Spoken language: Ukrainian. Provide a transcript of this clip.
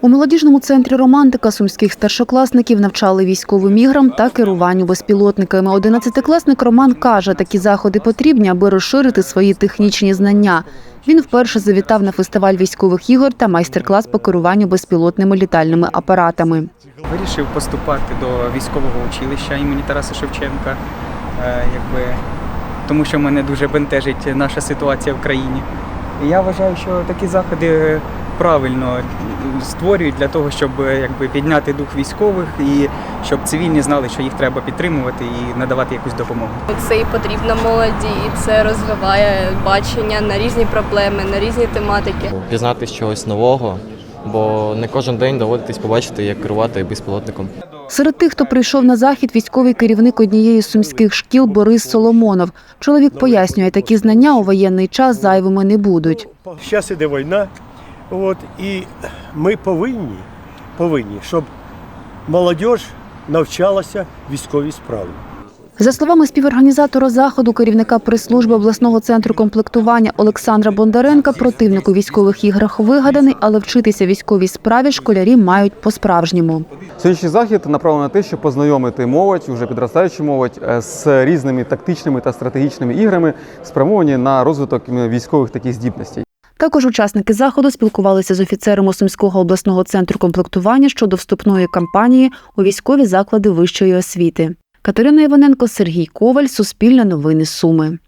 У молодіжному центрі романтика сумських старшокласників навчали військовим іграм та керуванню безпілотниками. Одинадцятикласник Роман каже, такі заходи потрібні, аби розширити свої технічні знання. Він вперше завітав на фестиваль військових ігор та майстер-клас по керуванню безпілотними літальними апаратами. Вирішив поступати до військового училища імені Тараса Шевченка, е, якби, тому що мене дуже бентежить наша ситуація в країні. Я вважаю, що такі заходи правильно створюють для того, щоб е, якби, підняти дух військових і щоб цивільні знали, що їх треба підтримувати і надавати якусь допомогу. Це і потрібно молоді, і це розвиває бачення на різні проблеми, на різні тематики. пізнати чогось нового, бо не кожен день доводитись побачити, як керувати безпілотником. Серед тих, хто прийшов на захід, військовий керівник однієї з сумських шкіл Борис Соломонов. Чоловік пояснює, такі знання у воєнний час зайвими не будуть. Зараз іде війна, от, і ми повинні, повинні, щоб молодь навчалася військовій справі. За словами співорганізатора заходу, керівника прес-служби обласного центру комплектування Олександра Бондаренка, противник у військових іграх вигаданий, але вчитися військовій справі школярі мають по-справжньому. Сьогоднішній захід направлений на те, щоб познайомити молодь, вже підростаючу молодь, е, з різними тактичними та стратегічними іграми, спрямовані на розвиток військових таких здібностей. Також учасники заходу спілкувалися з офіцерами Сумського обласного центру комплектування щодо вступної кампанії у військові заклади вищої освіти. Катерина Іваненко, Сергій Коваль, Суспільне новини Суми.